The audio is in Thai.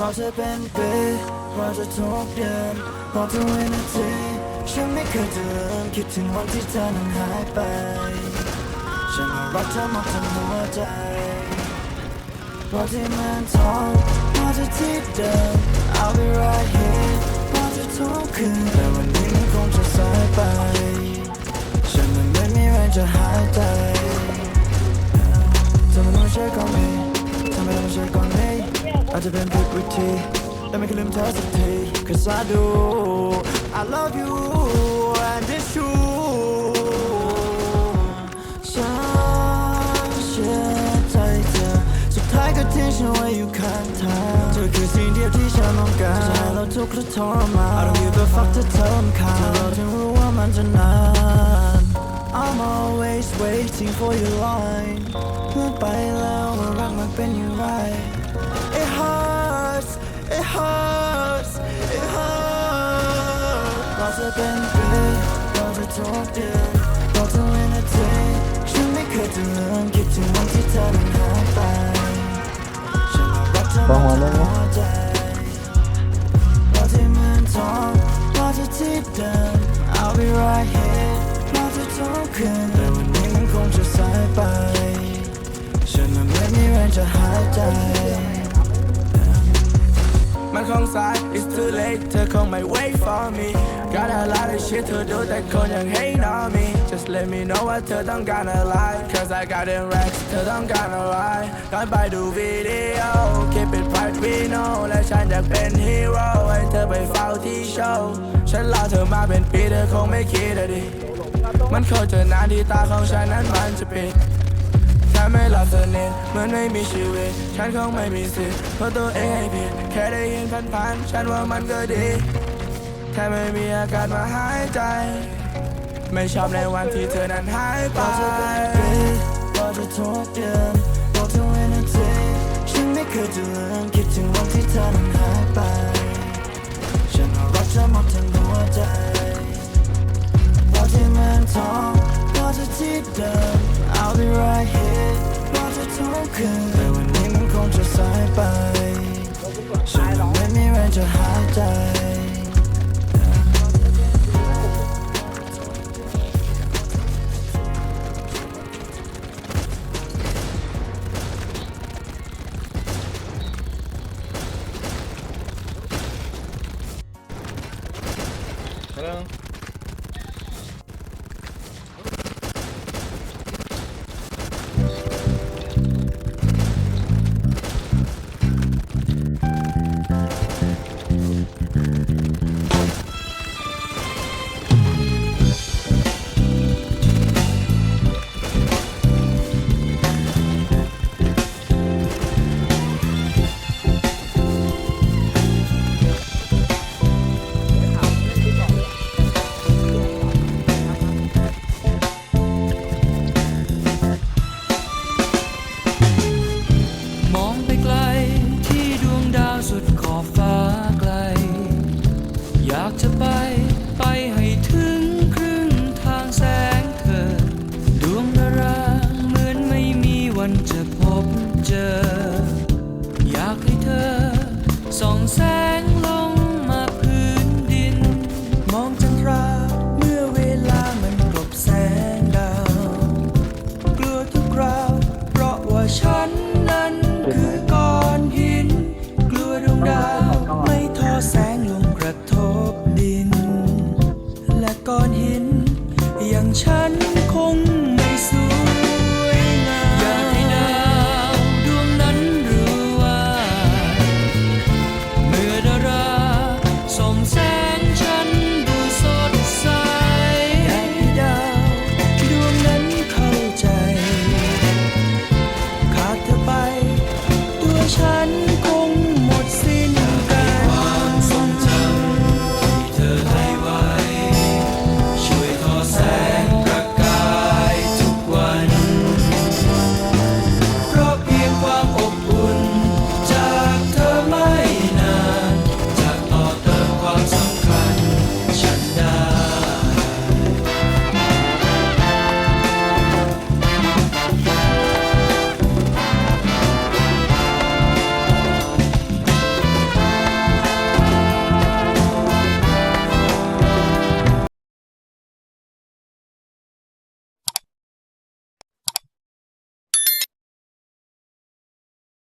เราจะเป็นปีเราจะทุกเดือนบอกทุกวินาทีฉันไม่เคยจะลืมคิดถึงวันที่เธอนั้นหายไปฉันรักเธอมากจนหัวใจรอที่เมืองทองรอจะที่เดิม I'll be right here รอจะทุกคืน อาจจะเป็นผิดวิธีแต่ไม่เคยลืมเธอสักที Cause I do I love you and it's true ฉันเชื่อใจเธอ สุดท้ายก็ทิ้งฉันไว้อยู่ข้างทางเธอคือสิ่งเดียวที่ฉันต้องการจะให้เราทุกข์และทรมาน I don't give a fuck ถ้าเธอรำคาญเราถึงรู้ว่ามันจะนาน I'm always waiting for your line เมื่อไปแล้ว ไม่เคยจะลืมคิดถึงวันที่เธอนั้นหายไป ฉันรักเธอหมดทั้งหัวใจเราที่เมืองทองเราจะที่เดิม I'll be right here เราจะทุกคืนแต่วันนี้มันคงจะสายไป ฉันมันไม่มีแรงจะหายใจ มันคงสาย it's too late เธอคงไม่ wait for me got a lot of shit to do แต่คนยัง hate on me just let me know ว่าเธอต้องการอะไร cause I got it racks เธอต้องการอะไรก่อนไปดูวิดีโอ keep it private we know และฉันอยากเป็น hero ให้เธอไปเฝ้าที่โชว์ฉันรอเธอมาเป็นปีเธอคงไม่คิดอะดิ มันโคตรจะนานที่ตาของฉันนั้นมันจะปิดแค่ไม่หลับสนิทเหมือนไม่มีชีวิต ฉันคงไม่มีสิทธิ์เพราะตัวเองให้ผิด แค่ได้ยินผ่านๆฉันว่ามันก็ดี แค่ไม่มีอากาศมาหายใจ ไม่ชอบในวันที่เธอนั้นหายไปเราจะเป็นปีเราจะทุกเดือนบอกทุกวินาทีฉันไม่เคยจะลืมคิดถึงวันที่เธอนั้นหายไป ฉันรักเธอหมดทั้งหัวใจเราที่เมืองทองเราจะที่เดิม I'll be right here เราจะทุกคืนแต่วันนี้มันคงจะสายไป love.